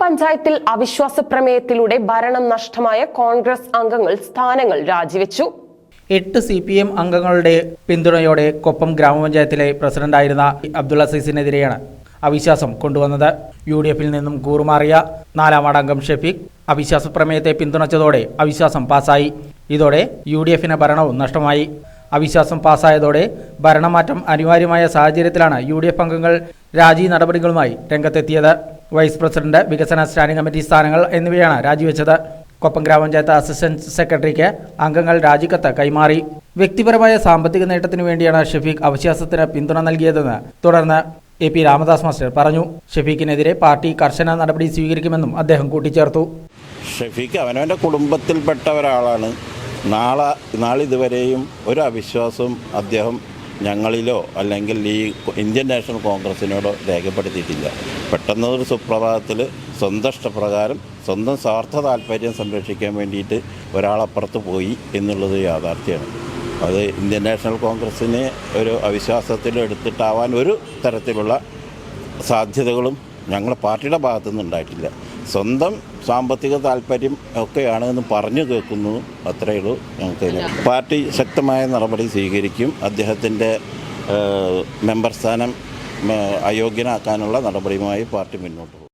പഞ്ചായത്തിൽ അവിശ്വാസ പ്രമേയത്തിലൂടെ ഭരണം നഷ്ടമായ കോൺഗ്രസ് അംഗങ്ങൾ സ്ഥാനങ്ങൾ രാജിവെച്ചു. എട്ട് സി പി എം അംഗങ്ങളുടെ പിന്തുണയോടെ കൊപ്പം ഗ്രാമപഞ്ചായത്തിലെ പ്രസിഡന്റായിരുന്ന അബ്ദുൾ അസീസിനെതിരെയാണ് അവിശ്വാസം കൊണ്ടുവന്നത്. യു ഡി എഫിൽ നിന്നും കൂറുമാറിയ നാലാം അംഗം ഷെഫീഖ് അവിശ്വാസ പ്രമേയത്തെ പിന്തുണച്ചതോടെ അവിശ്വാസം പാസായി ഇതോടെ യു ഡി എഫിന് ഭരണവും നഷ്ടമായി. അവിശ്വാസം പാസായതോടെ ഭരണമാറ്റം അനിവാര്യമായ സാഹചര്യത്തിലാണ് യു ഡി എഫ് അംഗങ്ങൾ രാജി നടപടികളുമായി രംഗത്തെത്തിയത്. വൈസ് പ്രസിഡന്റ് വികസന സ്റ്റാൻഡിംഗ് കമ്മിറ്റി സ്ഥാനങ്ങൾ എന്നിവയാണ് രാജിവെച്ചത്. കൊപ്പം ഗ്രാമപഞ്ചായത്ത് അസിസ്റ്റന്റ് സെക്രട്ടറിക്ക് അംഗങ്ങൾ രാജിക്കത്ത് കൈമാറി. വ്യക്തിപരമായ സാമ്പത്തിക നേട്ടത്തിനു വേണ്ടിയാണ് ഷെഫീഖ് അവിശ്വാസത്തിന് പിന്തുണ നൽകിയതെന്ന് തുടർന്ന് എ പി രാമദാസ് മാസ്റ്റർ പറഞ്ഞു. ഷെഫീഖിനെതിരെ പാർട്ടി കർശന നടപടി സ്വീകരിക്കുമെന്നും അദ്ദേഹം കൂട്ടിച്ചേർത്തു. ഷെഫീഖ് അവനവന്റെ കുടുംബത്തിൽപ്പെട്ട ഒരാളാണ്. നാളെ നാളിതുവരെയും ഒരു അവിശ്വാസവും അദ്ദേഹം ഞങ്ങളിലോ അല്ലെങ്കിൽ ഈ ഇന്ത്യൻ നാഷണൽ കോൺഗ്രസിനോടോ രേഖപ്പെടുത്തിയിട്ടില്ല. പെട്ടെന്നൊരു സുപ്രഭാതത്തിൽ സ്വന്തം ഇഷ്ടപ്രകാരം സ്വന്തം സ്വാർത്ഥ താല്പര്യം സംരക്ഷിക്കാൻ വേണ്ടിയിട്ട് ഒരാളപ്പുറത്ത് പോയി എന്നുള്ളത് യാഥാർത്ഥ്യമാണ്. അത് ഇന്ത്യൻ നാഷണൽ കോൺഗ്രസ്സിനെ ഒരു അവിശ്വാസത്തിൽ എടുത്തിട്ടാവാൻ ഒരു തരത്തിലുള്ള സാധ്യതകളും ഞങ്ങളുടെ പാർട്ടിയുടെ ഭാഗത്തുനിന്ന് ഉണ്ടായിട്ടില്ല സ്വന്തം സാമ്പത്തിക താല്പര്യം ഒക്കെയാണ് എന്ന് പറഞ്ഞു കേൾക്കുന്നു. അത്രയേ ഉള്ളൂ ഞങ്ങൾക്ക് പാർട്ടി ശക്തമായ നടപടി സ്വീകരിക്കും. അദ്ദേഹത്തിന്റെ മെമ്പർ സ്ഥാനം അയോഗ്യനാക്കാനുള്ള നടപടിയുമായി പാർട്ടി മുന്നോട്ട് പോകും.